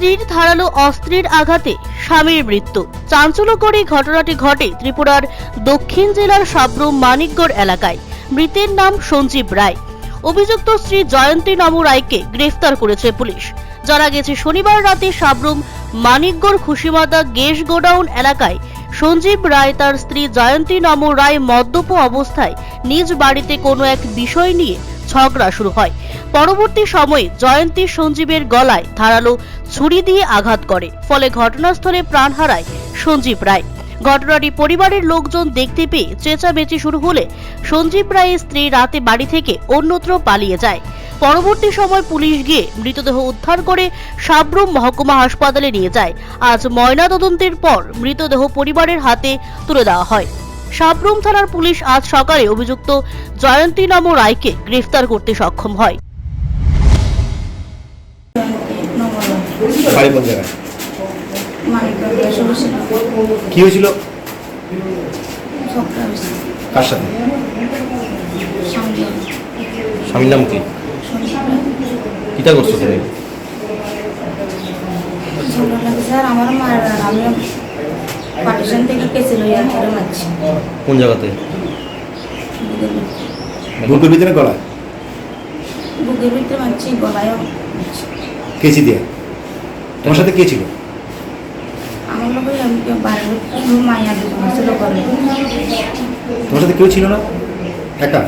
স্ত্রীর ধারালো অস্ত্রের আঘাতে স্বামীর মৃত্যু। চাঞ্চল্যকরী ঘটনাটি ঘটে ত্রিপুরার দক্ষিণ জেলার সাবরুম মানিকগড় এলাকায়। মৃতের নাম সঞ্জীব রায়। অভিযুক্ত স্ত্রী জয়ন্তী নামু রায়কে গ্রেফতার করেছে পুলিশ। জানা গেছে, শনিবার রাতে সাবরুম মানিকগড় খুশিমাদা গ্যাস গোডাউন এলাকায় সঞ্জীব রায় তার স্ত্রী জয়ন্তী নামু রায় মদ্যপ অবস্থায় নিজ বাড়িতে কোনো এক বিষয় নিয়ে ঝগড়া শুরু হয়। পরবর্তী সময়ে জয়ন্তী সঞ্জীবের গলায় ধারালো ছুরি দিয়ে আঘাত করে, ফলে ঘটনাস্থলে প্রাণ হারায় সঞ্জীব রায়। ঘটনাটি পরিবারের লোকজন দেখতে পেয়ে চেঁচামেচি শুরু হলে সঞ্জীব রায়ের স্ত্রী রাতে বাড়ি থেকে অন্যত্র পালিয়ে যায়। পরবর্তী সময় পুলিশ গিয়ে মৃতদেহ উদ্ধার করে সাবরুম মহকুমা হাসপাতালে নিয়ে যায়। আজ ময়নাতদন্তের পর মৃতদেহ পরিবারের হাতে তুলে দেওয়া হয়। সাবরুম থানার পুলিশ আজ সকালে অভিযুক্ত জয়ন্তী নাম রায়কে গ্রেফতার করতে সক্ষম হয়। বাড়ি কোন জায়গায়? কি হয়েছিল? কার সাথে? স্বামীর নাম কি? কিতা করছ তুমি? ভালো লাগছে আর আমার মায়ের আমি পার্টিশন থেকে কেসে লইয়া কোন জায়গাতে? বুকের ভিতরে গলা বুকের ভিতরে মারছি গলায়ও মারছি কেচি দিয়ে তোমার সাথে কে ছিল? আমার লোক আমি কেউ বাইরে কি মায়া দুজন ছিল তোমার সাথে কেউ ছিল না? একা?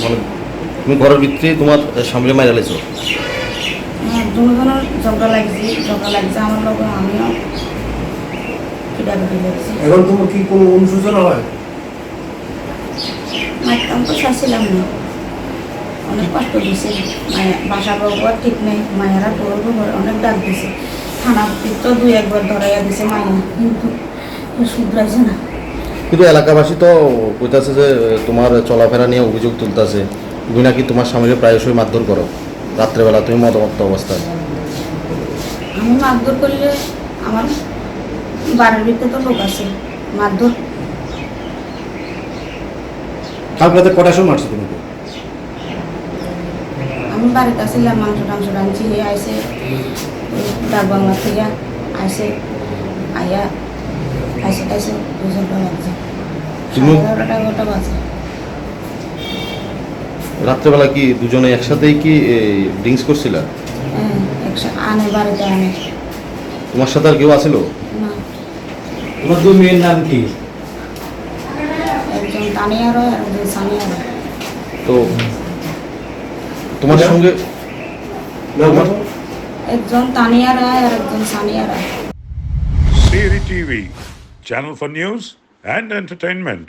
মানে তুমি ঘরের ভিতরে তোমার স্বামীর মাইরা লেছো দুজনের ঝগড়া লাগছে ঝগড়া লাগছে আমার লোক আমিও। এখন তোমার কি কোনো অনুশোচনা হয়? মারতাম তো চাচ্ছিলাম না। অনেক কষ্ট দিছে। মায়া বাসা বাবুয়ার ঠিক নেই। মায়েরা অনেক ডাক দিছে। থানা তো দুই একবার ধরাইয়া দিছে মায়া কিন্তু শুধরাইছে না। কিন্তু এলাকাবাসী তো কইতাছে যে তোমার চলাফেরা নিয়ে অভিযোগ তুলতাছে। তুমি নাকি তোমার স্বামীকে প্রায়শই মারধর করো। রাত্রেবেলা তুমি মদমত্ত অবস্থায়। আমি মারধর করলে আমার বাড়ির ভিতরে তো লোক আছে মারধর। কালকে রাতে কটার সময় মারছো তোমাকে আমি বাড়িতে আসছিলাম মাংস টাংস রাঁধছি হে আইসে ডাক বাংলা থেকে আইসে আইসে টাইসে দুজনটা বাজছে তুমি- সাড়ে এগারোটা এগারোটা বাজে। রাত্রেবেলা কি দুজনে একসাথেই কি ড্রিঙ্কস করছিল? হ্যাঁ একসাথে আনে বাড়িতে আনে। তোমার সাথে আর কেউ আছিল তোমার দুই মেয়ের নাম কি? একজন তানিয়া রয় আর একজন সানিয়া রয় তো তোমার সঙ্গে একজন তানিয়া রায় আর একজন Sania Roy Siri TV channel for news and entertainment.